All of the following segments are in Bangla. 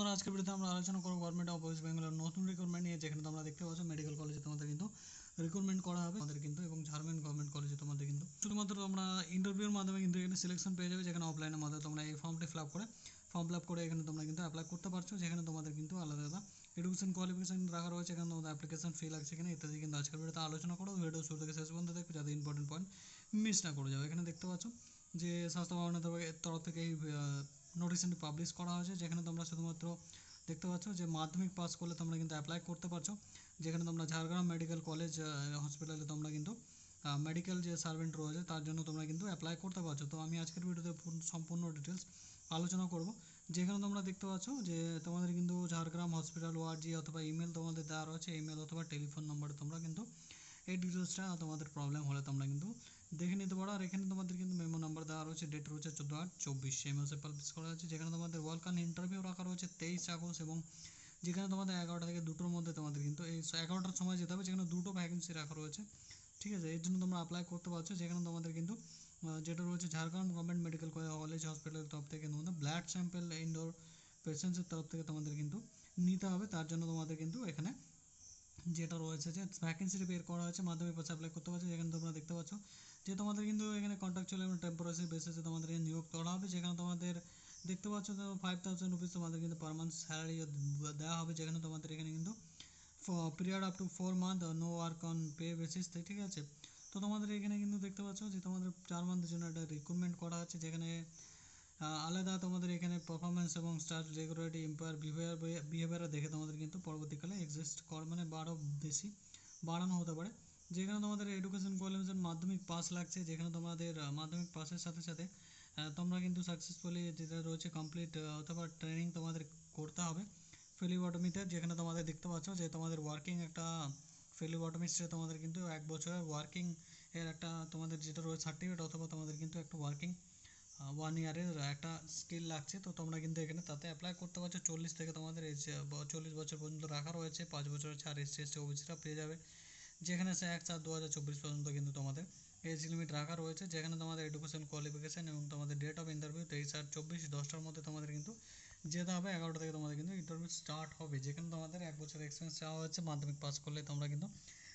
বন্ধুরা, আজকের ভিডিওতে আমরা আলোচনা করব গভর্নমেন্ট অফ ওয়েস্ট বেঙ্গলের নতুন রিক্রুটমেন্ট নিয়ে, যেখানে তোমরা দেখতে পাচ্ছ মেডিকেল কলেজে তোমাদের কিন্তু রিক্রুটমেন্ট করা হবে আমাদের কিন্তু এবং ঝাড়খণ্ড গভর্নমেন্ট কলেজে তোমাদের কিন্তু। শুধুমাত্র তোমরা ইন্টারভিউর মাধ্যমে কিন্তু এখানে সিলেকশন পেয়ে যাবে, যেখানে অফলাইনের মাধ্যমে তোমরা এই ফর্মটি ফিল করে ফর্ম ফিল করে এখানে তোমরা কিন্তু অ্যাপ্লাই করতে পারছ, যেখানে তোমাদের কিন্তু আলাদা আলাদা এডুকেশন কোয়ালিফিকেশন রাখা রয়েছে, এখানে তোমাদের অ্যাপ্লিকেশন ফি লাগছে এখানে ইত্যাদি কিন্তু আজকের ভিডিওতে আলোচনা করো ভিডিও শুরু থেকে শেষ পর্যন্ত দেখবে যাতে ইম্পর্টেন্ট পয়েন্ট মিস না করে যাবে এখানে দেখতে পাচ্ছ যে স্বাস্থ্য ভবনের তরফ থেকে এই নোটিশনটি পাবলিশ করা হয়েছে, যেখানে তোমরা শুধুমাত্র দেখতে পাচ্ছ যে মাধ্যমিক পাস করলে তোমরা কিন্তু অ্যাপ্লাই করতে পারছ। যেখানে তোমরা ঝাড়গ্রাম মেডিকেল কলেজ হসপিটালে তোমরা কিন্তু মেডিকেল যে সার্ভেন্ট রয়েছে, তার জন্য তোমরা কিন্তু অ্যাপ্লাই করতে পারছ। তো আমি আজকের ভিডিওতে সম্পূর্ণ ডিটেলস আলোচনা করব। যেখানে তোমরা দেখতে পাচ্ছ যে তোমাদের কিন্তু ঝাড়গ্রাম হসপিটাল ওয়ার্ড জি অথবা ইমেল তোমাদের দেওয়া রয়েছে ইমেল অথবা টেলিফোন নম্বরে তোমরা কিন্তু এই ডিটেলসটা তোমাদের প্রবলেম হলে তোমরা কিন্তু দেখে নিতে পারো। আর এখানে তোমাদের কিন্তু মেমো নাম্বার দেওয়া রয়েছে ডেট রয়েছে চোদ্দ আট চব্বিশ। সেই মাসে পাবলিশ করা হয়েছে, যেখানে তোমাদের ওয়ালকান ইন্টারভিউ রাখা রয়েছে তেইশ আগস্ট এবং যেখানে তোমাদের এগারোটা থেকে দুটোর মধ্যে তোমাদের কিন্তু এই এগারোটার সময় যেতে হবে, যেখানে দুটো ভ্যাকেন্সি রাখা রয়েছে। ঠিক আছে? এর জন্য তোমরা অ্যাপ্লাই করতে পারছ। যেখানে তোমাদের কিন্তু যেটা রয়েছে ঝাড়গ্রাম গভর্নমেন্ট মেডিকেল কলেজ হসপিটালের তরফ থেকে তোমাদের ব্লাড স্যাম্পেল ইনডোর পেশেন্টসের তরফ থেকে তোমাদের কিন্তু নিতে হবে। তার জন্য তোমাদের কিন্তু এখানে যেটা রয়েছে যে ভ্যাকেন্সিটি বের করা হয়েছে, মাধ্যমিক পাশে অ্যাপ্লাই করতে পারছ, যেখানে তোমরা দেখতে পাচ্ছ যে তোমাদের কিন্তু এখানে কন্ট্রাকচুয়াল এবং টেম্পোরারি বেসিসে তোমাদের নিয়োগ করা হবে, যেখানে তোমাদের দেখতে পাচ্ছ তো ফাইভ থাউজেন্ড রুপিস তোমাদের কিন্তু পার মান্থ স্যালারি দেওয়া হবে, যেখানে তোমাদের এখানে কিন্তু period up to four month no work on pay basis ঠিক আছে? তো তোমাদের এখানে কিন্তু দেখতে পাচ্ছ যে তোমাদের চার মান্থের জন্য একটা রিক্রুটমেন্ট করা হচ্ছে যেখানে আলাদা তোমাদের এখানে পারফরমেন্স এবং star regularity empire behaviour behaviour দেখে তোমাদের কিন্তু পরবর্তীকালে এক্সিস্ট কর মানে বারো বেশি, বাড়ানো হতে পারে। যেখানে তোমাদের এডুকেশন কোয়ালিফিকেশন মাধ্যমিক পাস লাগছে, যেখানে তোমাদের মাধ্যমিক পাসের সাথে সাথে তোমরা কিন্তু সাকসেসফুলি যেটা রয়েছে কমপ্লিট অথবা ট্রেনিং তোমাদের করতে হবে ফিলিবটমিতে যেখানে তোমাদের দেখতে পাচ্ছ যে তোমাদের ওয়ার্কিং একটা ফিলিবটমিস্টে তোমাদের কিন্তু এক বছরের ওয়ার্কিং এর একটা তোমাদের যেটা রয়েছে সার্টিফিকেট অথবা তোমাদের কিন্তু একটা ওয়ার্কিং ওয়ান ইয়ারের একটা স্কিল লাগছে, তো তোমরা কিন্তু এখানে তাতে অ্যাপ্লাই করতে পারছ। চল্লিশ থেকে তোমাদের এজ চল্লিশ বছর পর্যন্ত রাখা রয়েছে, পাঁচ বছরের ছাড় এসসি এসটি ওবিসিরা পেয়ে যাবে। যেখানে সে এক চার দু হাজার চব্বিশ পর্যন্ত কিন্তু তোমাদের এজ লিমিট রাখা রয়েছে। যেখানে তোমাদের এডুকেশন কোয়ালিফিকেশন এবং তোমাদের ডেট অফ ইন্টারভিউ তেইশ আর চব্বিশ দশটার মধ্যে তোমাদের কিন্তু যেতে হবে। এগারোটা থেকে তোমাদের কিন্তু ইন্টারভিউ স্টার্ট হবে। যেখানে তোমাদের এক বছর এক্সপিরিয়েন্স চাওয়া হচ্ছে মাধ্যমিক পাস করলে তোমরা কিন্তু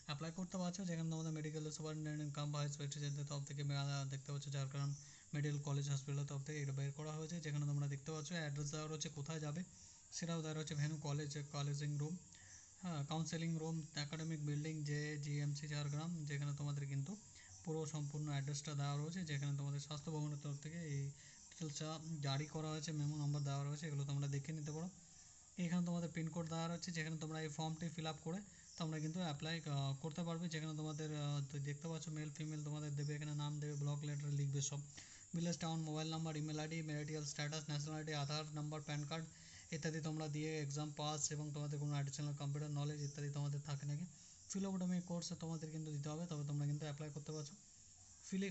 অ্যাপ্লাই করতে পারছ। যেখানে তোমাদের মেডিকেল সুপারিনটেন্ডেন্ট কাম ভাইস প্রেসিডেন্টের তরফ থেকে দেখতে পাচ্ছ ঝাড়গ্রাম মেডিকেল কলেজ হসপিটালের তরফ থেকে এটা বের করা হয়েছে। যেখানে তোমরা দেখতে পাচ্ছ অ্যাড্রেস দেওয়া রয়েছে কোথায় যাবে। সেটাও দেওয়া রয়েছে ভেনু কলেজ কলেজিং রুম হ্যাঁ কাউন্সেলিং রুম একাডেমিক বিল্ডিং যে জিএমসি ঝাড়গ্রাম যেখানে তোমাদের কিন্তু পুরো সম্পূর্ণ অ্যাড্রেসটা দেওয়া রয়েছে। যেখানে তোমাদের স্বাস্থ্য ভবনের তরফ থেকে এই ডিটেলসটা জারি করা হয়েছে মেমো নম্বর দেওয়া রয়েছে, এগুলো তোমরা দেখে নিতে পারো। এখানে তোমাদের পিনকোড দেওয়া রয়েছে, যেখানে তোমরা এই ফর্মটি ফিল আপ করে তোমরা কিন্তু অ্যাপ্লাই করতে পারবে। যেখানে তোমাদের দেখতে পাচ্ছ মেল ফিমেল তোমাদের দেবে, এখানে নাম দেবে ব্লক লেটার লিখবে সব। Village town mobile number email ID marital status nationality Aadhaar number PAN card ইত্যাদি তোমরা দিয়ে এক্সাম পাস এবং তোমাদের কোনো অ্যাডিশনাল কম্পিউটার নলেজ ইত্যাদি তোমাদের থাকে নাকি? ফিলোবোটমি কোর্স তোমাদের কিন্তু দিতে হবে, তবে তোমরা কিন্তু অ্যাপ্লাই করতে পারছ। ফিলি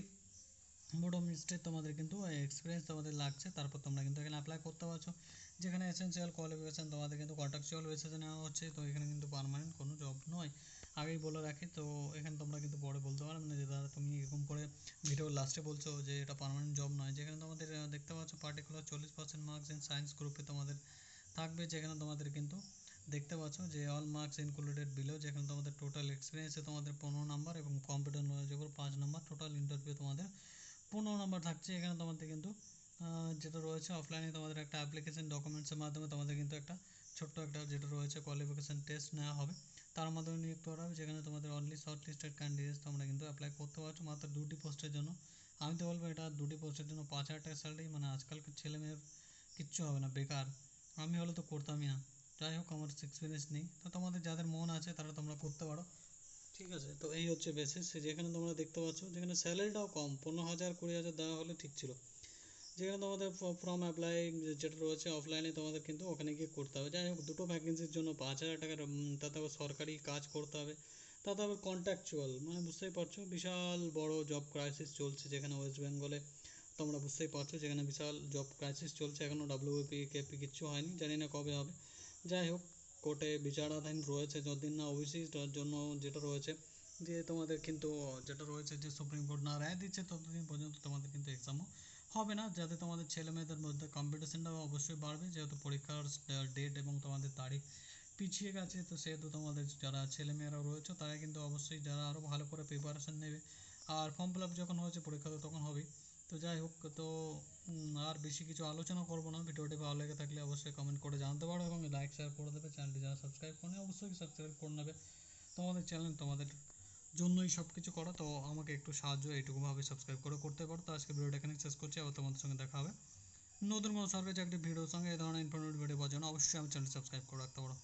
বোটোমিস্টে তোমাদের কিন্তু এক্সপিরিয়েন্স তোমাদের লাগছে, তারপর তোমরা কিন্তু এখানে অ্যাপ্লাই করতে পারছ। যেখানে এসেন্সিয়াল কোয়ালিফিকেশান তোমাদের কিন্তু কন্ট্রাকচুয়াল বেসিসে নেওয়া হচ্ছে, তো এখানে কিন্তু পার্মানেন্ট কোনো জব নয়। আগেই বলে রাখি, তো এখানে তোমরা কিন্তু পরে বলতে পারবে না যে দাদা তুমি এরকম করে ভিডিও লাস্টে বলছো যে এটা পার্মানেন্ট জব নয়। যেখানে তোমাদের দেখতে পাচ্ছ পার্টিকুলার চল্লিশ পার্সেন্ট মার্কস ইন সায়েন্স গ্রুপে তোমাদের থাকবে, যেখানে তোমাদের কিন্তু দেখতে পাচ্ছ যে অল মার্কস ইনক্লুডেড বিলো যেখানে তোমাদের টোটাল এক্সপিরিয়েন্সে তোমাদের পনেরো নাম্বার এবং কম্পিউটার নলেজের উপর পাঁচ নাম্বার টোটাল ইন্টারভিউ তোমাদের পনেরো নাম্বার থাকছে। এখানে তোমাদের কিন্তু যেটা রয়েছে অফলাইনে তোমাদের একটা অ্যাপ্লিকেশন ডকুমেন্টসের মাধ্যমে তোমাদের কিন্তু একটা ছোট্ট একটা যেটা রয়েছে কোয়ালিফিকেশান টেস্ট নেওয়া হবে। তার মাধ্যমে নিয়োগ করা হবে, যেখানে তোমাদের অনলি শর্ট লিস্টেড ক্যান্ডিডেটস তোমরা কিন্তু অ্যাপ্লাই করতে পারছ। মাত্র দুটি পোস্টের জন্য। আমি তো বলব এটা দুটি পোস্টের জন্য পাঁচ হাজার টাকা স্যালারি মানে আজকালকার ছেলে মেয়ের কিচ্ছু হবে না, বেকার। আমি হলে তো করতামই না। যাই হোক, আমার এক্সপিরিয়েন্স নেই। তো তোমাদের যাদের মন আছে, তারা তোমরা করতে পারো। ঠিক আছে? তো এই হচ্ছে বেসিস যেখানে তোমরা দেখতে পাচ্ছ, যেখানে স্যালারিটাও কম, পনেরো হাজার, কুড়ি হাজার দেওয়া হলে ঠিক ছিল। যেখানে তোমাদের ফর্ম অ্যাপ্লাই যেটা রয়েছে অফলাইনে তোমাদের কিন্তু ওখানে গিয়ে করতে হবে। যাই হোক, দুটো ভ্যাকেন্সির জন্য পাঁচ হাজার টাকার তাতে আবার সরকারি কাজ করতে হবে। তাতে আবার কন্ট্রাকচুয়াল মানে বুঝতেই পারছ, বিশাল বড় জব ক্রাইসিস চলছে যেখানে ওয়েস্ট বেঙ্গলে তোমরা বুঝতেই পারছ, যেখানে বিশাল জব ক্রাইসিস চলছে এখনও ডাব্লিউপি কেপি কিচ্ছু হয়নি, জানি না কবে হবে। যাই হোক, কোর্টে বিচারাধীন রয়েছে যতদিন না ওবিসি জন্য যেটা রয়েছে যে তোমাদের কিন্তু, যেটা রয়েছে যে সুপ্রিম কোর্ট না রায় দিচ্ছে, ততদিন পর্যন্ত তোমাদের কিন্তু এক্সামও হবে না, যাতে তোমাদের ছেলে মেয়েদের মধ্যে কম্পিটিশনটাও অবশ্যই বাড়বে, যেহেতু পরীক্ষার ডেট এবং তোমাদের তারিখ পিছিয়ে গেছে, তো সেহেতু তোমাদের যারা ছেলেমেয়েরা রয়েছে, তারা কিন্তু অবশ্যই যারা আরও ভালো করে প্রিপারেশান নেবে। আর ফর্ম ফিল আপ যখন হয়েছে, পরীক্ষা তো তখন হবেই। তো যাই হোক, তো আর বেশি কিছু আলোচনা করব না। ভিডিওটি ভালো লেগে থাকলে অবশ্যই কমেন্ট করে জানাতে পারো এবং লাইক শেয়ার করে দেবে। চ্যানেলটি যারা সাবস্ক্রাইব করে অবশ্যই সাবস্ক্রাইব করে নেবে। তোমাদের চ্যানেল তোমাদের জন্যই সব কিছু করা, তো আমাকে একটু সাহায্য এইটুকুভাবে সাবস্ক্রাইব করে করতে পারো। তো আজকে ভিডিওটা এখানে শেষ করছি, আবার তোমাদের সঙ্গে দেখা হবে। নতুন কোনো সরকারি চাকরি ভিডিওর সঙ্গে এই ধরনের ইনফরমেটিভ ভিডিও পাওয়ার জন্য অবশ্যই আমার চ্যানেল সাবস্ক্রাইব করে রাখতে পারো।